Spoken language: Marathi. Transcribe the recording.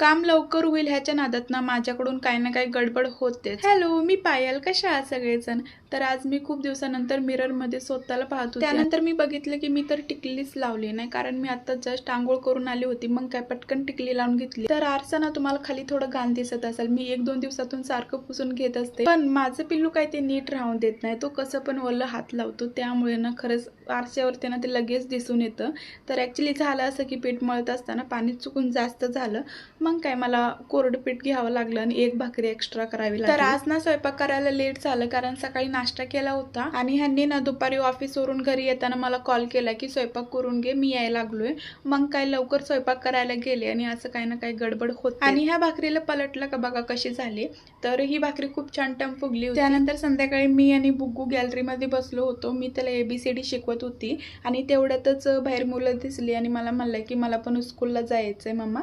काम लवकर होईल ह्याच्या नादात ना माझ्याकडून काही ना काही गडबड होते हॅलो मी पायल. कशा आहात सगळेजण? तर आज मी खूप दिवसानंतर मिररमध्ये स्वतःला पाहतो त्यानंतर मी बघितलं की मी तर टिकलीच लावली नाही कारण मी आता जस्ट आंघोळ करून आली होती. मग काय पटकन टिकली लावून घेतली. तर आरसा ना तुम्हाला खाली थोडं घाण दिसत असेल. मी एक दोन दिवसातून सारखं पुसून घेत असते. पण माझं पिल्लू काय ते नीट राहून देत नाही. तो कसं पण वल्ल हात लावतो. त्यामुळे ना खरंच आरशावरती ना ते लगेच दिसून येतं. तर ॲक्च्युली झालं असं की पीठ मळत असताना पाणी चुकून जास्त झालं. मग काय मला कोरडं पीठ घ्यावं लागलं आणि एक भाकरी एक्स्ट्रा करावी लागली. तर आज ना स्वयंपाक करायला लेट झालं कारण सकाळी नाश्ता केला होता आणि ह्यांनी ना दुपारी ऑफिसवरून घरी येताना मला कॉल केला की स्वयंपाक करून घे मी यायला लागलोय. मग काय लवकर स्वयंपाक करायला गेले आणि असं काही ना काही गडबड होत आणि ह्या भाकरीला पलटलं का बघा कशी झाली. तर ही भाकरी खूप छान टम फुगली होती. त्यानंतर संध्याकाळी मी आणि बुग्गू गॅलरीमध्ये बसलो होतो. मी त्याला एबीसीडी शिकवत होती आणि तेवढ्यातच बाहेर मुलं दिसली आणि मला म्हणलं की मला पण स्कूलला जायचंय मम्मा.